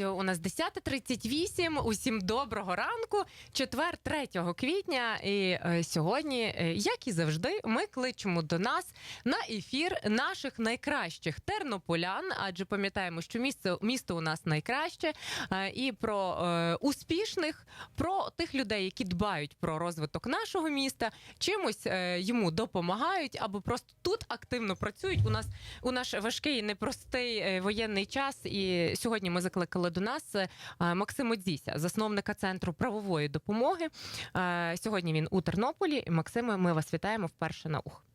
У нас 10.38, Усім доброго ранку. Четвер 3 квітня. І е, сьогодні, е, як і завжди, ми кличемо до нас на ефір наших найкращих тернополян. Адже пам'ятаємо, що місце місто у нас найкраще. Е, і про е, успішних, про тих людей, які дбають про розвиток нашого міста, чимось е, йому допомагають або просто тут активно працюють. У нас у наш важкий непростий е, воєнний час. І сьогодні ми закликали до нас Максим Одзіся, засновника центру правової допомоги. Е, Сьогодні він у Тернополі. Максиме, ми вас вітаємо вперше на ух.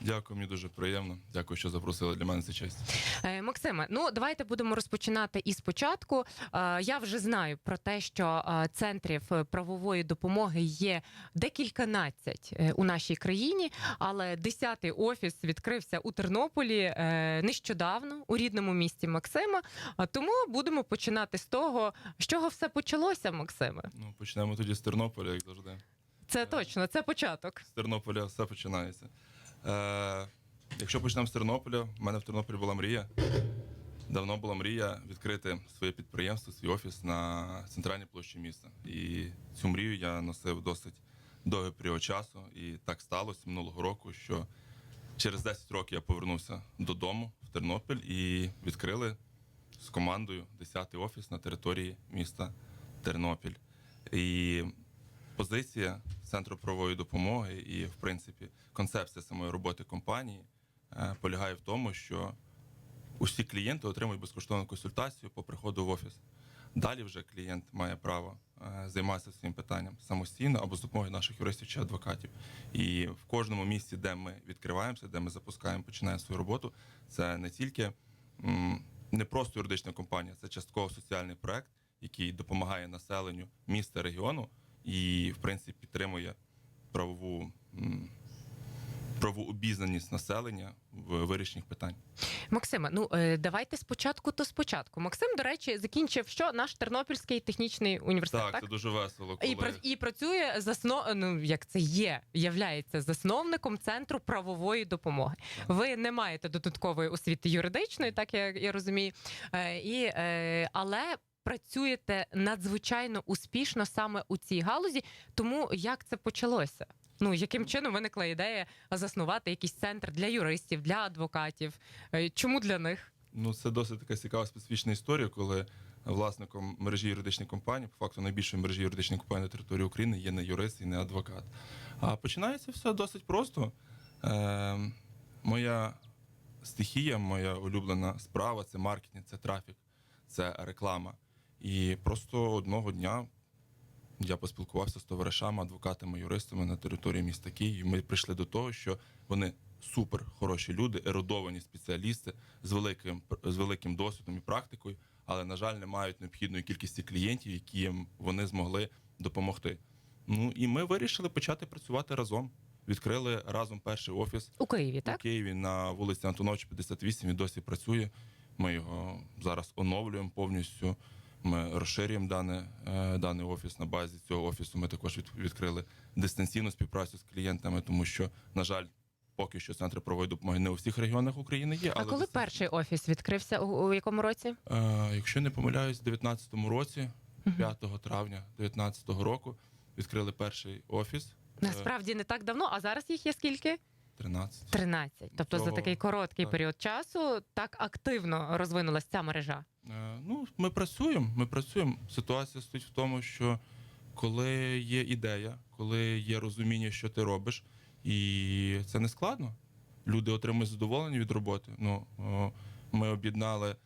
Дякую, мені дуже приємно. Дякую, що запросили для мене це честь. Е, Максиме, ну давайте будемо розпочинати із початку. Е, Я вже знаю про те, що е, центрів е, правової допомоги є декільканадцять е, у нашій країні, але десятий офіс відкрився у Тернополі е, нещодавно у рідному місті Максима. А Тому будемо починати з того, з чого все почалося, Максиме. Ну, почнемо тоді з Тернополя, як завжди. Це точно, це початок. З Тернополя все починається. Е, якщо почнемо з Тернополя, в мене в Тернополі була мрія. Давно була мрія відкрити своє підприємство, свій офіс на центральній площі міста. І цю мрію я носив досить довгий період часу. І так сталося минулого року, що через 10 років я повернувся додому в Тернопіль і відкрили з командою 10-й офіс на території міста Тернопіль. І позиція центру правової допомоги і, в принципі, концепція самої роботи компанії е, полягає в тому, що усі клієнти отримують безкоштовну консультацію по приходу в офіс. Далі вже клієнт має право е, займатися своїм питанням самостійно або з допомогою наших юристів чи адвокатів. І в кожному місці, де ми відкриваємося, де ми запускаємо, починаємо свою роботу, це не тільки не просто юридична компанія, це частково соціальний проект, який допомагає населенню міста регіону і, в принципі, підтримує правову. м, Правову обізнаність населення в вирішенні питань. Максиме, ну е, давайте спочатку, то спочатку. Максим, до речі, закінчив що наш Тернопільський технічний університет. Так, Так, це дуже весело. Коли... І, і працює засно... ну, як це є, являється засновником центру правової допомоги. Ви не маєте додаткової освіти юридичної, так я, я розумію. Е, і, е, але працюєте надзвичайно успішно саме у цій галузі. Тому як це почалося? Ну, яким чином виникла ідея заснувати якийсь центр для юристів, для адвокатів? Е, Чому для них? Ну, це досить така цікава специфічна історія, коли власником мережі юридичних компаній, по факту найбільшої мережі юридичних компаній на території України, є не юрист і не адвокат. А починається все досить просто. Е, моя стихія, моя улюблена справа це маркетинг, це трафік, це реклама. І просто одного дня я поспілкувався з товаришами, адвокатами, юристами на території міста Київ. і Ми прийшли до того, що вони супер хороші люди, ерудовані спеціалісти з великим з великим досвідом і практикою, але на жаль, не мають необхідної кількості клієнтів, які їм вони змогли допомогти. Ну і ми вирішили почати працювати разом. Відкрили разом перший офіс У Києві, у так? Києві на вулиці Антоновича 58. Він досі працює. Ми його зараз оновлюємо повністю. Ми розширюємо дане, е, даний офіс на базі цього офісу. Ми також від- відкрили дистанційну співпрацю з клієнтами, тому що, на жаль, поки що центри правової допомоги не у всіх регіонах України є. А коли дистанційно- перший офіс відкрився? У, у якому році? Е, якщо не помиляюсь, у 2019 році, 5 травня 2019 року, відкрили перший офіс. Насправді не так давно, а зараз їх є скільки? 13. 13. Тобто за такий короткий так. період часу так активно розвинулася ця мережа. Е, Ну, ми працюємо. Ми працюємо. Ситуація стоїть в тому, що коли є ідея, коли є розуміння, що ти робиш, і це не складно. Люди отримують задоволення від роботи. Ну, о, ми об'єднали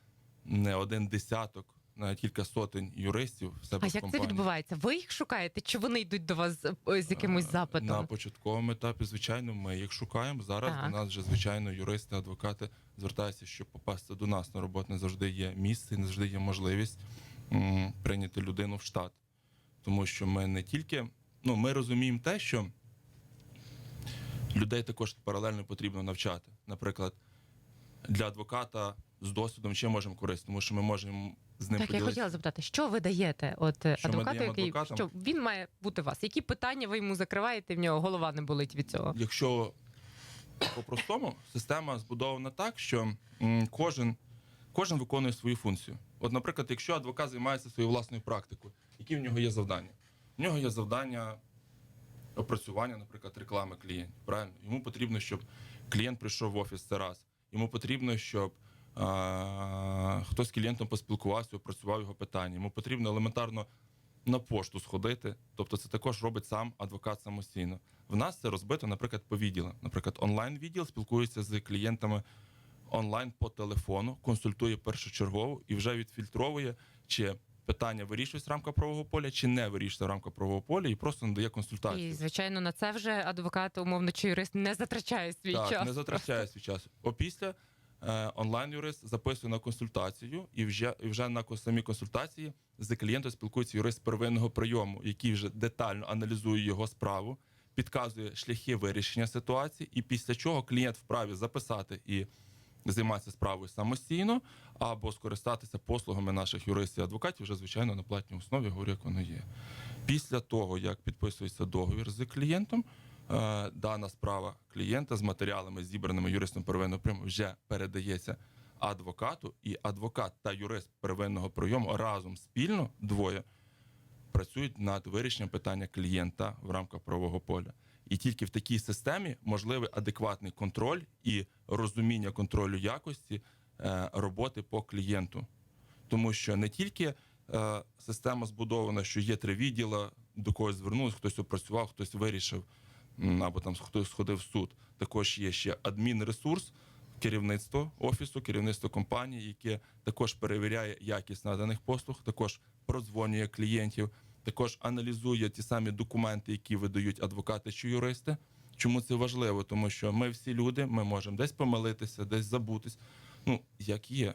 не один десяток, кілька сотень юристів в себе А в як це компанії. відбувається? Ви їх шукаєте? Чи вони йдуть до вас з- з якимось Е, На початковому етапі, звичайно, ми їх шукаємо. Зараз Так. до нас вже, звичайно, юристи, адвокати звертаються, щоб попасти до нас на роботу. Не завжди є місце, не завжди є можливість м, прийняти людину в штат. Тому що ми не тільки, ну, ми розуміємо те, що людей також паралельно потрібно навчати. Наприклад, для адвоката з досвідом чим можемо користуватися, тому що ми можемо з ним Так, я поділитися. хотіла запитати, що ви даєте от Що ми адвокату, даємо який адвокатам? що він має бути у вас? Які питання ви йому закриваєте? В нього голова не болить від цього? Якщо по-простому, система збудована так, що м, кожен, кожен виконує свою функцію. От, наприклад, якщо адвокат займається своєю власною практикою, які в нього є завдання? В нього є завдання опрацювання, наприклад, реклами клієнтів. Правильно? Йому потрібно, щоб клієнт прийшов в офіс це раз. Йому потрібно, щоб хтось з клієнтом поспілкувався, опрацював його питання. Йому потрібно елементарно на пошту сходити. Тобто, це також робить сам адвокат самостійно. В нас це розбито, наприклад, по відділам. Наприклад, онлайн-відділ спілкується з клієнтами онлайн по телефону, консультує першочергово і вже відфільтровує, чи питання вирішується в рамках правового поля, чи не вирішується в рамках правового поля, і просто надає консультацію. І звичайно, на це вже адвокат, умовно чи юрист не затрачає свій так, час. не затрачає свій час. Опісля онлайн-юрист записує на консультацію, і вже, і вже на самій консультації з клієнтом спілкується юрист первинного прийому, який вже детально аналізує його справу, підказує шляхи вирішення ситуації, і після чого клієнт вправі записати і займатися справою самостійно, або скористатися послугами наших юристів і адвокатів вже звичайно на платній основі, говорю, як воно є. Після того, як підписується договір з клієнтом, е, дана справа клієнта з матеріалами, зібраними юристом первинного прийому, вже передається адвокату, і адвокат та юрист первинного прийому разом спільно двоє працюють над вирішенням питання клієнта в рамках правового поля. І тільки в такій системі можливий адекватний контроль і розуміння контролю якості е, роботи по клієнту. Тому що не тільки е, система збудована, що є три відділа, до когось звернулися, хтось опрацював, хтось вирішив, або там хтось сходив в суд. Також є ще адмінресурс, керівництво офісу, керівництво компанії, яке також перевіряє якість наданих послуг, також продзвонює клієнтів, також аналізує ті самі документи, які видають адвокати чи юристи. Чому це важливо? Тому що ми всі люди, ми можемо десь помилитися, десь забутись. Ну, як є.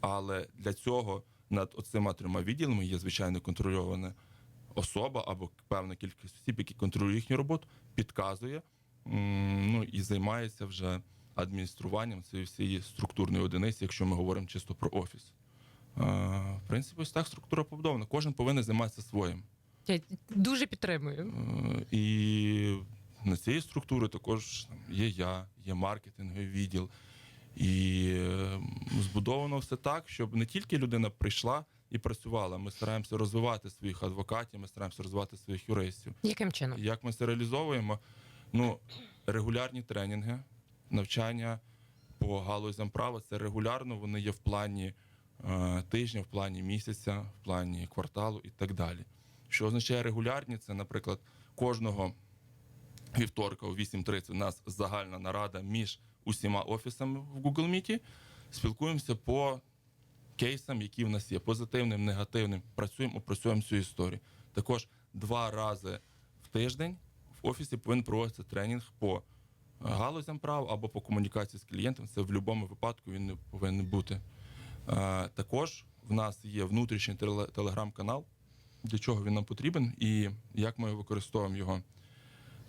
Але для цього над оцими трьома відділами є звичайно контрольована особа або певна кількість осіб, які контролюють їхню роботу, підказує ну, і займається вже адмініструванням цієї всієї структурної одиниці, якщо ми говоримо чисто про офіс. В принципі, ось так структура побудована. Кожен повинен займатися своїм. Я дуже підтримую. Е, І на цієї структури також є я, є маркетинговий відділ. І е, збудовано все так, щоб не тільки людина прийшла і працювала. Ми стараємося розвивати своїх адвокатів, ми стараємося розвивати своїх юристів. Яким чином? Як ми це реалізовуємо? Ну, регулярні тренінги, навчання по галузям права це регулярно. Вони є в плані е, тижня, в плані місяця, в плані кварталу і так далі. Що означає регулярні? Це, наприклад, кожного вівторка о 8.30 у нас загальна нарада між усіма офісами в Google Meet. Спілкуємося по кейсам, які в нас є, позитивним, негативним. Працюємо, опрацюємо цю історію. Також два рази в тиждень в офісі повинен проводитися тренінг по е, галузям прав або по комунікації з клієнтом. Це в будь-якому випадку він не повинен бути. Е, Також в нас є внутрішній телеграм-канал, для чого він нам потрібен і як ми використовуємо його.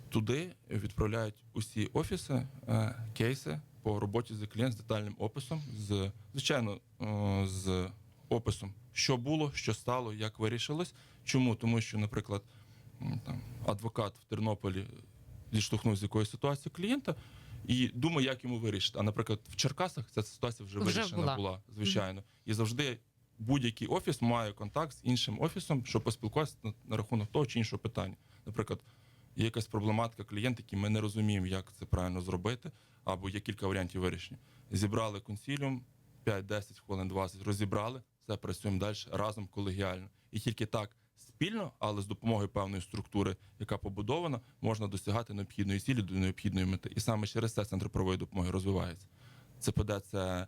Туди відправляють усі офіси е, кейси по роботі з клієнтом з детальним описом, з звичайно е, з описом, що було, що стало, як вирішилось. Чому? Тому що, наприклад, там адвокат в Тернополі зіштовхнув з якоюсь ситуацією клієнта і думає, як йому вирішити. А наприклад, в Черкасах ця ситуація вже, Вже вирішена була. була, звичайно. І завжди будь-який офіс має контакт з іншим офісом, щоб поспілкуватися на, на рахунок того чи іншого питання. Наприклад, є якась проблематика клієнта, які ми не розуміємо, як це правильно зробити, або є кілька варіантів вирішення. Зібрали консіліум 5-10 хвилин, 20, розібрали, все працюємо далі разом колегіально. І тільки так спільно, але з допомогою певної структури, яка побудована, можна досягати необхідної цілі до необхідної мети. І саме через це центр правової допомоги розвивається. ЦПД це,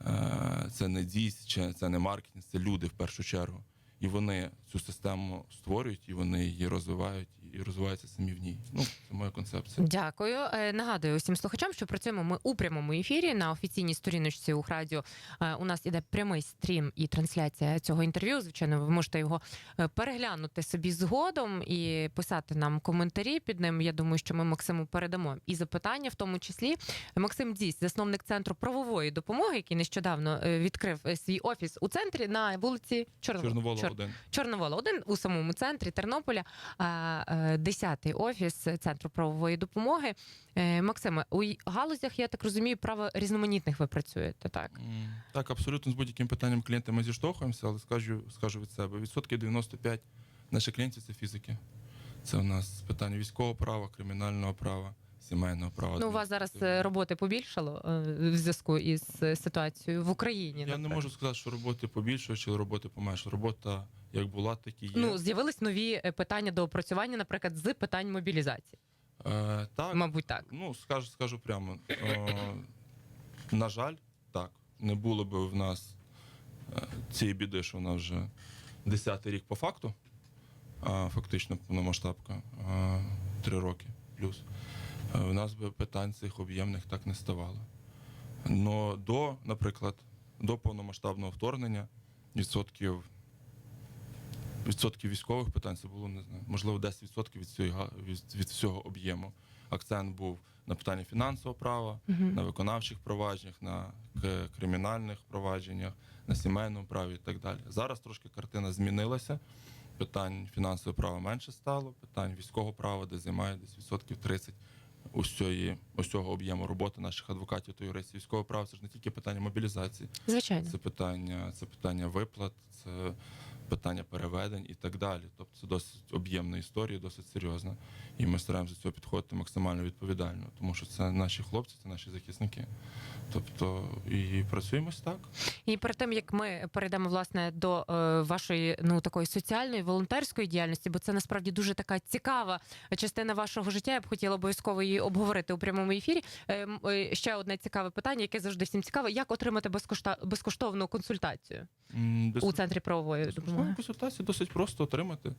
е, це не дійсь, чи це не маркетинг, це люди в першу чергу. І вони цю систему створюють, і вони її розвивають, і розвиваються самі в ній. Ну, це моя концепція. Дякую. Е, Нагадую усім слухачам, що працюємо ми у прямому ефірі на офіційній сторіночці Ухрадіо. Е, У нас іде прямий стрім і трансляція цього інтерв'ю. Звичайно, ви можете його е, переглянути собі згодом і писати нам коментарі під ним. Я думаю, що ми Максиму передамо і запитання, в тому числі Максим Дісь, засновник центру правової допомоги, який нещодавно відкрив свій офіс у центрі на вулиці Чорновола. Чорновола. Чор- один. У самому центрі Тернополя, а, е, 10-й офіс центру правової допомоги. Е, Максиме, у галузях, я так розумію, право різноманітних ви працюєте, так? Так, абсолютно з будь-яким питанням клієнта ми зіштовхуємося, але скажу, скажу від себе. Відсотків 95 наших клієнтів це фізики. Це у нас питання військового права, кримінального права, сімейного права. Ну, у вас зараз е, роботи побільшало е, в зв'язку із е, ситуацією в Україні. Я не можу сказати, що роботи побільшало чи роботи поменшало. Робота як була, так і є. Ну, з'явились нові питання до опрацювання, наприклад, з питань мобілізації. е, так, Мабуть, так. Ну, скажу, скажу прямо. Е, на жаль, так. Не було б в нас цієї біди, що в нас вже 10-й рік по факту, фактично повномасштабка, три роки плюс. Е, В нас би питань цих об'ємних так не ставало. Но до, наприклад, до повномасштабного вторгнення відсотків, відсотків військових питань це було не знаю, можливо 10% від, га- від, від всього об'єму. Акцент був на питанні фінансового права, Мгм. на виконавчих провадженнях, на кримінальних провадженнях, на сімейному праві і так далі. Зараз трошки картина змінилася. Питань фінансового права менше стало, питань військового права, де займає десь відсотків 30 усього, усього об'єму роботи наших адвокатів та юристів. Військове право це ж не тільки питання мобілізації, Звичайно. це питання, це питання виплат, це питання переведень і так далі. Тобто це досить об'ємна історія, досить серйозна. І ми стараємося до цього підходити максимально відповідально, тому що це наші хлопці, це наші захисники. Тобто і працюємо ось так. І перед тим як ми перейдемо власне до е, вашої ну такої соціальної волонтерської діяльності, бо це насправді дуже така цікава частина вашого життя. Я б хотіла обов'язково її обговорити у прямому ефірі. Е, е, ще одне цікаве питання, яке завжди всім цікаве: як отримати безкоштовну консультацію без- у центрі правової Безкоштовну допомоги? консультацію досить просто отримати.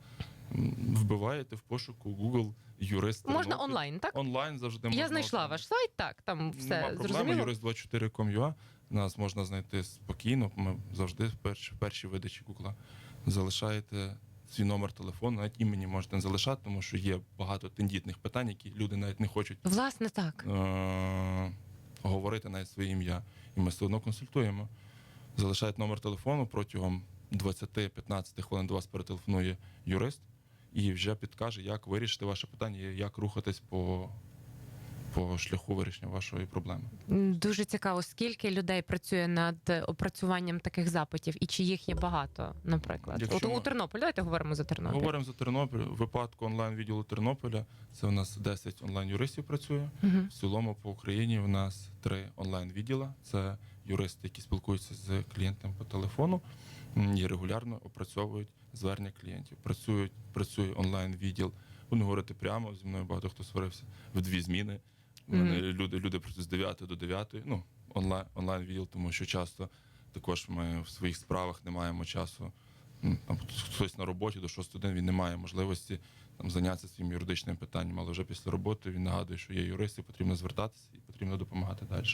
Вбиваєте в пошуку Google юрист. Можна Тернопіль. онлайн, так? Онлайн завжди можна. Я знайшла ваш сайт, так там все Нема проблеми, зрозуміло. юрист24.com.ua. Нас можна знайти спокійно. Ми завжди в першій, в першій видачі Гугла залишаєте свій номер телефону, навіть імені можете не залишати, тому що є багато тендітних питань, які люди навіть не хочуть Власне, так. е- говорити навіть своє ім'я. І ми все одно консультуємо. Залишають номер телефону протягом 20-15 хвилин до вас перетелефонує юрист і вже підкаже, як вирішити ваше питання, як рухатись по, по шляху вирішення вашої проблеми. Дуже цікаво, скільки людей працює над опрацюванням таких запитів, і чи їх є багато, наприклад. Якщо От у Тернополі, давайте говоримо за Тернопіль. Говоримо за Тернопіль. В випадку онлайн відділу Тернополя це у нас 10 онлайн юристів працює. Мгм. В цілому по Україні в нас три онлайн відділа. Це юристи, які спілкуються з клієнтом по телефону і регулярно опрацьовують звернення клієнтів. Працюють, працює онлайн відділ. Буду говорити прямо зі мною багато хто сварився в дві зміни. У мене -hmm. люди, люди працюють з 9 до 9, ну онлайн онлайн відділ, тому що часто також ми в своїх справах не маємо часу. Там хтось на роботі до 6 годин він не має можливості там зайнятися своїм юридичним питанням, але вже після роботи він нагадує, що є юристи, потрібно звертатися і потрібно допомагати далі.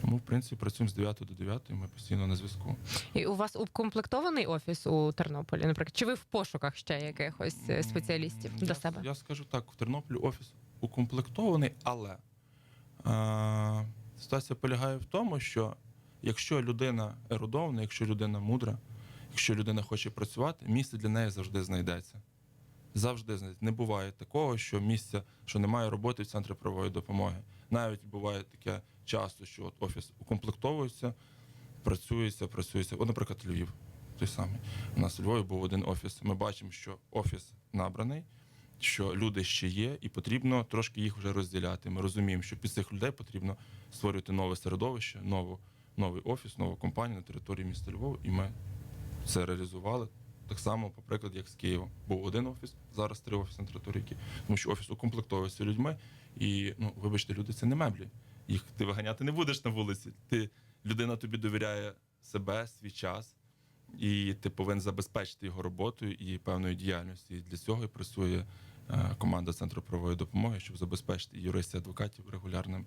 Тому, в принципі, працюємо з 9 до 9, ми постійно на зв'язку. І у вас укомплектований офіс у Тернополі, наприклад, чи ви в пошуках ще якихось е, спеціалістів М, до я, себе? Я скажу так: в Тернополі офіс укомплектований, але а, ситуація полягає в тому, що якщо людина ерудована, якщо людина мудра, якщо людина хоче працювати, місце для неї завжди знайдеться. Завжди. Не буває такого, що місця, що немає роботи в центрі правової допомоги. Навіть буває таке часто, що от офіс укомплектовується, працюється, працюється. От, наприклад, Львів. Той самий. У нас у Львові був один офіс. Ми бачимо, що офіс набраний, що люди ще є, і потрібно трошки їх вже розділяти. Ми розуміємо, що під цих людей потрібно створювати нове середовище, нову, новий офіс, нову компанію на території міста Львова, і ми це реалізували. Так само, по прикладу, як з Києвом. Був один офіс, зараз три офіси на території Києва. Тому що офіс укомплектовується людьми. І, ну, вибачте, люди це не меблі. Їх ти виганяти не будеш на вулиці. Ти, людина тобі довіряє себе, свій час, і ти повинен забезпечити його роботою і певною діяльністю. І для цього і працює е, команда Центру правової допомоги, щоб забезпечити юристів, адвокатів регулярним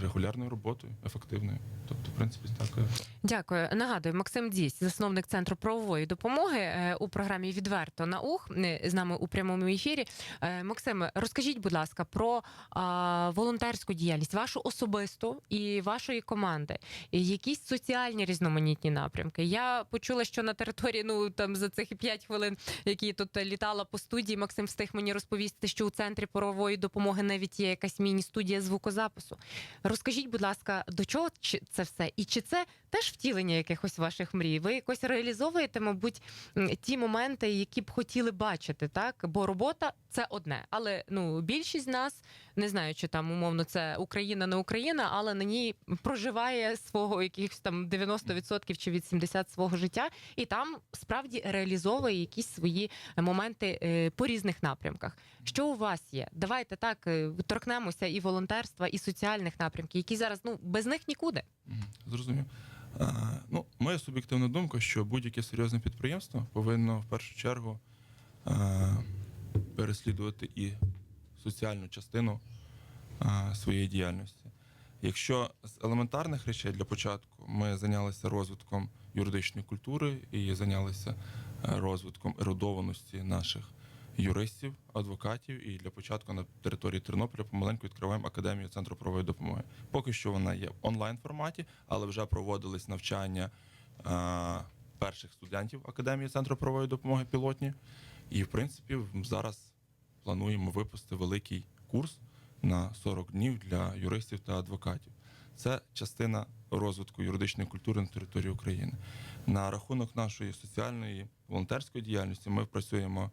регулярною роботою, ефективною. Тобто, в принципі, так. Дякую. Нагадую, Максим Дісь, засновник центру правової допомоги е, у програмі Відверто на ух е, з нами у прямому ефірі. Е, Максиме, розкажіть, будь ласка, про волонтерську діяльність, вашу особисту і вашої команди. Якісь соціальні різноманітні напрямки. Я почула, що на території, ну там за цих 5 хвилин, які тут літала по студії, Максим встиг мені розповісти, що у центрі правової допомоги навіть є якась міні-студія звукозапису. Розкажіть, будь ласка, до чого це все? І чи це теж втілення якихось ваших мрій? Ви якось реалізовуєте, мабуть, ті моменти, які б хотіли бачити, так? Бо робота це одне. Але ну більшість з нас не знаю, чи там умовно це Україна, не Україна, але на ній проживає свого якихось там 90% чи 80% свого життя, і там справді реалізовує якісь свої моменти е, по різних напрямках. Що у вас є? Давайте так е, торкнемося і волонтерства, і соціальних напрямків, які зараз ну без них нікуди. Зрозумів. Е, ну, моя суб'єктивна думка, що будь-яке серйозне підприємство повинно в першу чергу е, переслідувати і соціальну частину е, своєї діяльності. Якщо з елементарних речей для початку ми зайнялися розвитком юридичної культури і зайнялися розвитком ерудованості наших юристів, адвокатів, і для початку на території Тернополя помаленьку відкриваємо академію центру правової допомоги. Поки що вона є в онлайн форматі, але вже проводились навчання е, перших студентів академії центру правової допомоги пілотні. І в принципі зараз плануємо випустити великий курс на 40 днів для юристів та адвокатів. Це частина розвитку юридичної культури на території України. На рахунок нашої соціальної волонтерської діяльності ми працюємо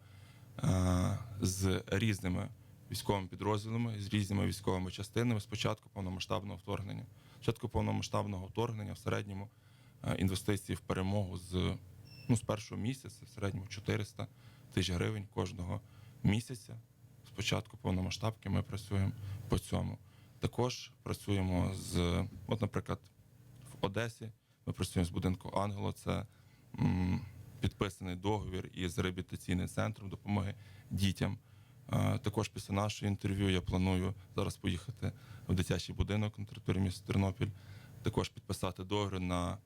з різними військовими підрозділами, з різними військовими частинами з початку повномасштабного вторгнення. Спочатку повномасштабного вторгнення в середньому е, інвестиції в перемогу з, ну, з першого місяця, в середньому 400 тисяч гривень кожного місяця. Спочатку повномасштабки ми працюємо по цьому. Також працюємо з, от, наприклад, в Одесі ми працюємо з будинку Ангело. Це підписаний договір із реабілітаційним центром допомоги дітям. Е, Також після нашого інтерв'ю я планую зараз поїхати в дитячий будинок на території міста Тернопіль. Також підписати договір на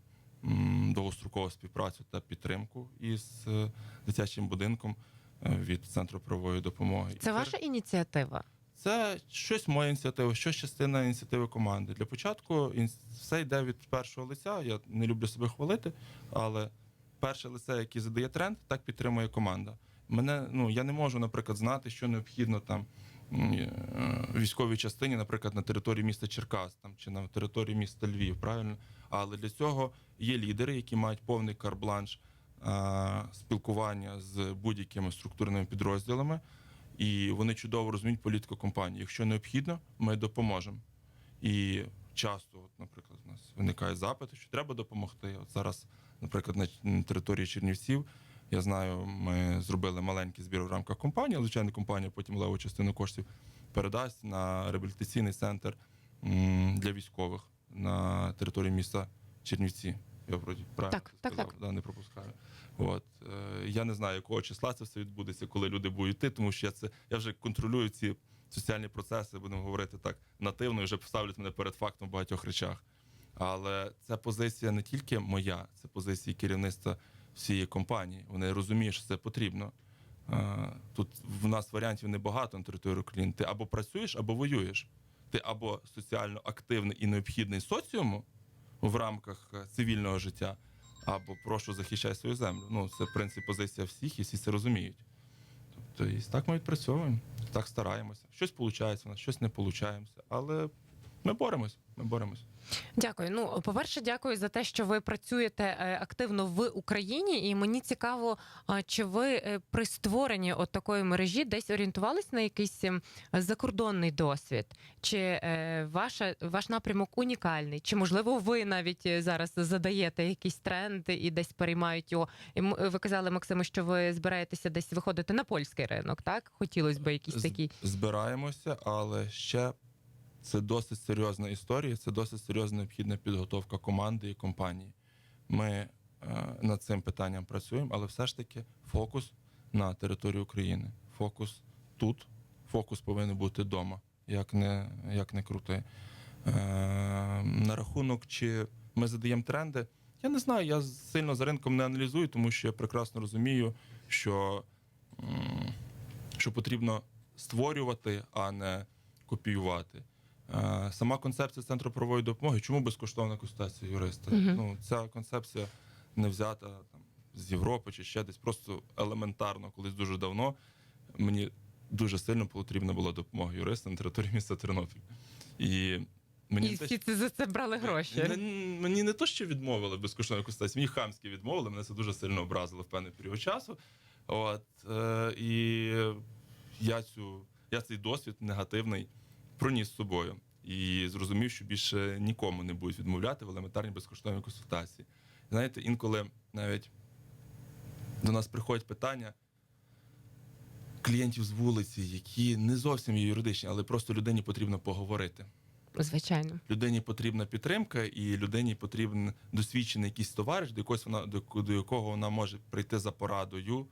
довгострокову співпрацю та підтримку із е, дитячим будинком е, від центру правової допомоги. Це ваша ініціатива. це щось моя ініціатива, щось частина ініціативи команди. Для початку все йде від першого лиця. Я не люблю себе хвалити, але перше лице, яке задає тренд, так підтримує команда. Мене ну я не можу, наприклад, знати, що необхідно там е, військовій частині, наприклад, на території міста Черкас там чи на території міста Львів. Правильно, але для цього є лідери, які мають повний карбланш спілкування з будь-якими структурними підрозділами і вони чудово розуміють політику компанії. Якщо необхідно, ми допоможемо. І часто, от, наприклад, у нас виникає запит, що треба допомогти. От зараз, наприклад, на території Чернівців, я знаю, ми зробили маленький збір в рамках компанії, але, звичайно, компанія потім леву частину коштів передасть на реабілітаційний центр для військових на території міста Чернівці. Я вроді правильно Так, це так, сказав, Да, не пропускаю. От е, я не знаю, якого числа це все відбудеться, коли люди будуть йти, тому що я це я вже контролюю ці соціальні процеси, будемо говорити так нативно, і вже поставлять мене перед фактом в багатьох речах. Але це позиція не тільки моя, це позиція керівництва всієї компанії. Вони розуміють, що це потрібно. Тут в нас варіантів небагато на території України. Ти або працюєш, або воюєш. Ти або соціально активний і необхідний соціуму в рамках е, цивільного життя, або прошу захищай свою землю. Ну, це в принципі позиція всіх, і всі це розуміють. Тобто, і так ми відпрацьовуємо, так стараємося. Щось виходить у нас, щось не виходить. Але ми боремось, ми боремось. Дякую. Ну, по-перше, дякую за те, що ви працюєте е, активно в Україні, і мені цікаво, чи ви е, при створенні от такої мережі десь орієнтувались на якийсь ем, закордонний досвід? Чи е, ваша, ваш напрямок унікальний? Чи можливо ви навіть зараз задаєте якісь тренди і десь переймають його? І ви казали, Максиму, що ви збираєтеся десь виходити на польський ринок, так? Хотілося б якісь такі. Збираємося, але ще це досить серйозна історія, це досить серйозна необхідна підготовка команди і компанії. Ми е, над цим питанням працюємо, але все ж таки фокус на території України. Фокус тут, фокус повинен бути вдома, як не, як не крути. Е, на рахунок, чи ми задаємо тренди, я не знаю, я сильно за ринком не аналізую, тому що я прекрасно розумію, що, що потрібно створювати, а не копіювати. Е, Сама концепція центру правової допомоги, чому безкоштовна консультація юриста? Мгм. Ну, ця концепція не взята там, з Європи чи ще десь, просто елементарно, колись дуже давно мені дуже сильно потрібна була допомога юриста на території міста Тернопіль. І мені І не те, це за це брали гроші. Мені, мені не то, що відмовили в безкоштовній консультації, мені хамськи відмовили, мене це дуже сильно образило в певний період часу. От, е, і я, цю, я цей досвід негативний проніс з собою. І зрозумів, що більше нікому не будуть відмовляти в елементарній безкоштовній консультації. Знаєте, інколи навіть до нас приходять питання клієнтів з вулиці, які не зовсім є юридичні, але просто людині потрібно поговорити Звичайно. людині потрібна підтримка, і людині потрібен досвідчений якийсь товариш, до якогось вона до, до якого вона може прийти за порадою,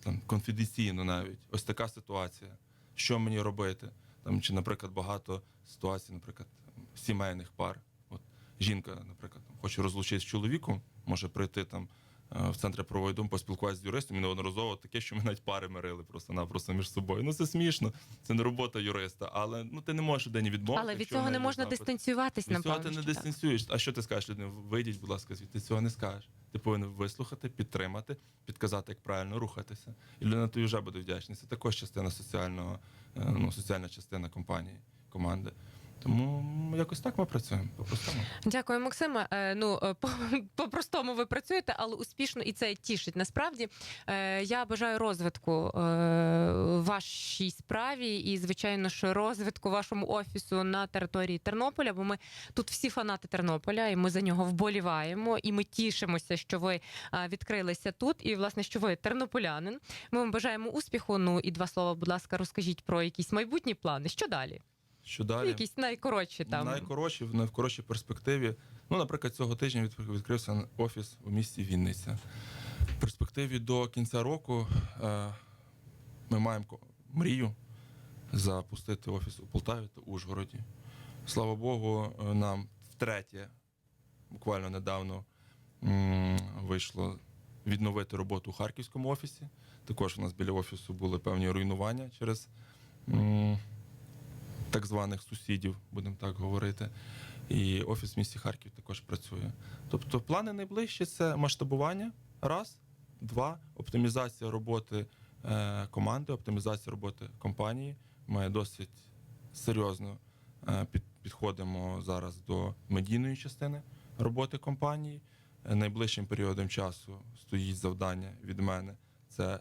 там конфіденційно навіть. Ось така ситуація. Що мені робити? Там чи, наприклад, багато ситуацій, наприклад, сімейних пар. От жінка, наприклад, хоче розлучитися з чоловіком, може прийти там. Е, В центрі правової дому поспілкуватися з юристом і неодноразово таке, що ми навіть пари мирили просто-напросто між собою. Ну це смішно, це не робота юриста, але ну ти не можеш людині відмовити. Але від цього не можна дистанціюватись, Від цього ти не дистанціюєш. А що ти скажеш людині? Вийдіть, будь ласка, звідти. Цього не скажеш. Ти повинен вислухати, підтримати, підказати, як правильно рухатися. І людина тобі вже буде вдячна. Це також частина соціального, е, ну, соціальна частина компанії, команди. Тому якось так ми працюємо по-простому. Дякую, Максиме. Е, Ну е, по- по-простому ви працюєте, але успішно і це тішить. Насправді Е, я бажаю розвитку вашій справі і, звичайно ж, розвитку вашому офісу на території Тернополя. Бо ми тут всі фанати Тернополя, і ми за нього вболіваємо. І ми тішимося, що ви відкрилися тут. І власне, що ви тернополянин. Ми вам бажаємо успіху. Ну і два слова, будь ласка, розкажіть про якісь майбутні плани. Що далі? Що далі? Якісь найкоротші там. Найкоротші, в найкоротшій перспективі. Ну, наприклад, цього тижня відкрився офіс у місті Вінниця. В перспективі до кінця року е, ми маємо мрію запустити офіс у Полтаві та Ужгороді. Слава Богу, е, нам втретє, буквально недавно, вийшло відновити роботу у Харківському офісі. Також у нас біля офісу були певні руйнування через. Так званих сусідів, будемо так говорити. І офіс в місті Харків також працює. Тобто, плани найближчі це масштабування. Раз, два, оптимізація роботи е, команди, оптимізація роботи компанії. Ми досить серйозно е, під, підходимо зараз до медійної частини роботи компанії. Найближчим періодом часу стоїть завдання від мене це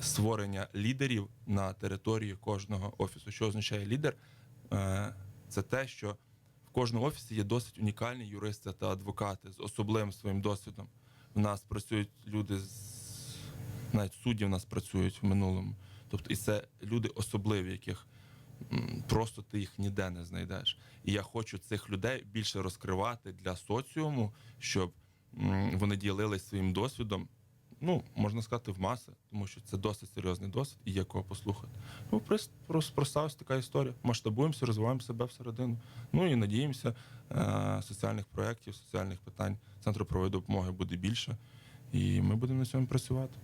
створення лідерів на території кожного офісу. Що означає лідер? Е, Це те, що в кожному офісі є досить унікальні юристи та адвокати з особливим своїм досвідом. У нас працюють люди з навіть судді в нас працюють в минулому. Тобто, і це люди особливі, яких просто ти їх ніде не знайдеш. І я хочу цих людей більше розкривати для соціуму, щоб вони ділились своїм досвідом. Ну, можна сказати, в маси, тому що це досить серйозний досвід і є кого послухати. Ну, прос- прос- проста така історія. Масштабуємося, розвиваємо себе всередину. Ну і надіємося, е, соціальних проєктів, соціальних питань Центру правової допомоги буде більше. І ми будемо на цьому працювати.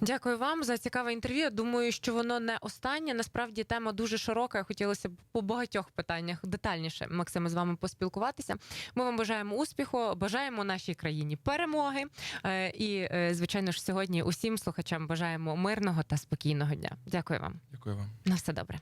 Дякую вам за цікаве інтерв'ю. Думаю, що воно не останнє. Насправді тема дуже широка. Хотілося б по багатьох питаннях детальніше Максиме з вами поспілкуватися. Ми вам бажаємо успіху, бажаємо нашій країні перемоги. Е, І, е, звичайно ж, сьогодні усім слухачам бажаємо мирного та спокійного дня. Дякую вам. Дякую вам. На все добре.